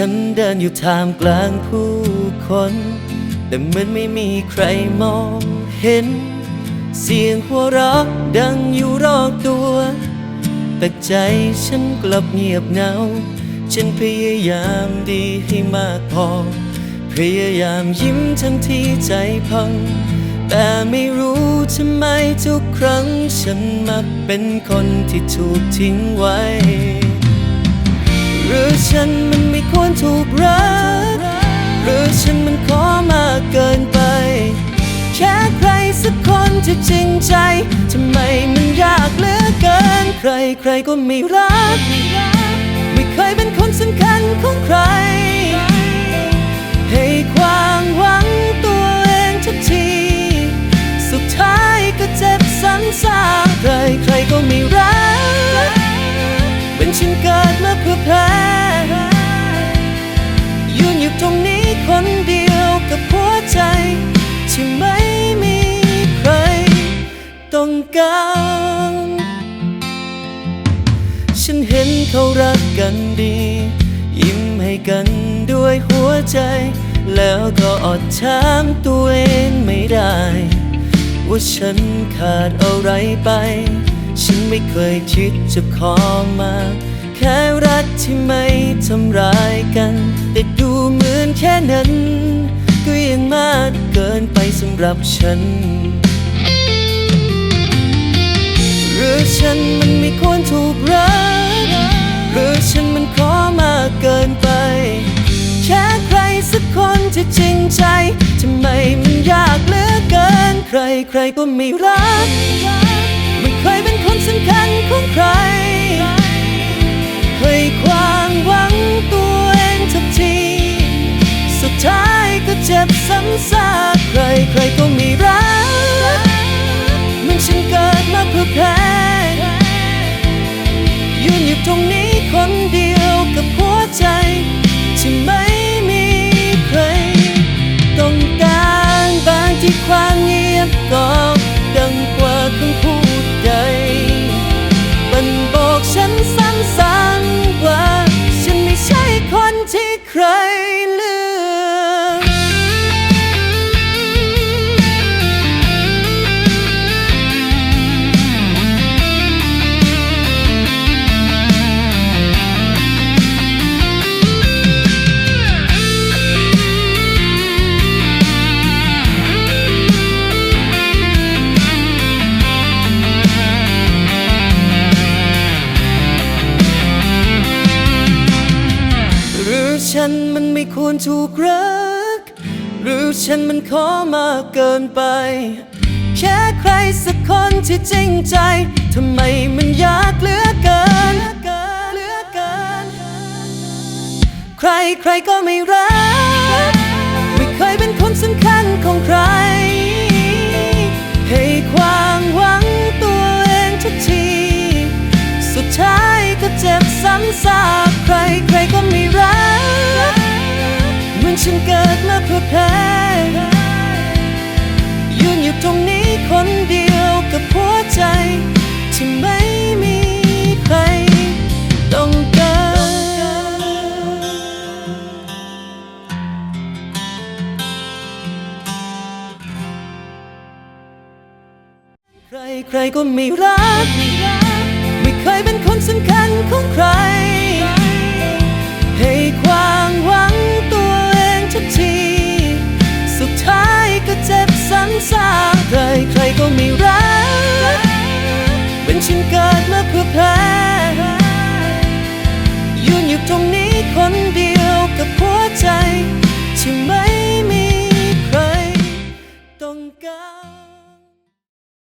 ฉันเดินอยู่ท่ามกลางผู้คน แต่เหมือนไม่มีใครมองเห็น เสียงหัวเราะดังอยู่รอบตัว แต่ใจฉันกลับเงียบเหงา ฉันพยายามดีให้มากพอ พยายามยิ้มทั้งที่ใจพัง แต่ไม่รู้ทำไมทุกครั้ง ฉันมักเป็นคนที่ถูกทิ้งไว้ หรือฉันมันไม่ควรถูกรัก หรือฉันมันขอมากเกินไป แค่ใครสักคนที่จริงใจ ทำไมมันยากเหลือเกิน ใครใครก็ไม่รัก ไม่เคยเป็นคนสำคัญของใคร เป็นฉันเกิดมาเพื่อแพ้ยืนอยู่ตรงนี้คนเดียวกับหัวใจ ที่ไม่มีใครต้องการฉันเห็นเขารักกันดี ยิ้มให้กันด้วยหัวใจ แล้วก็อดถามตัวเองไม่ได้ ว่าฉันขาดอะไรไป ฉันไม่เคยคิดจะขอมา แค่รักที่ไม่ทำร้ายกัน แต่ดูเหมือนแค่นั้น ก็ยังมากเกินไปสำหรับฉัน หรือฉันมันไม่ควรถูกรัก หรือฉันมันขอมากเกินไป แค่ใครสักคนที่จริงใจทำไมมันยากเหลือเกิน ใครใครก็ไม่รักำคัญของใคร ฉันมันไม่ควรถูกรัก หรือฉันมันขอมากเกินไป แค่ใครสักคนที่จริงใจทำไมมันยากเหลือเกินเลือเกินใครใครก็ไม่รัก ไม่เคยเป็นคนสำคัญของใคร ฉันเกิดมาเพื่อแพ้ยืนอยู่ตรงนี้คนเดียวกับหัวใจ ที่ไม่มีใครต้องการใครใครก็ไม่รัก ไม่เคยเป็นคนสำคัญของใคร ไม่รักเป็นฉันก็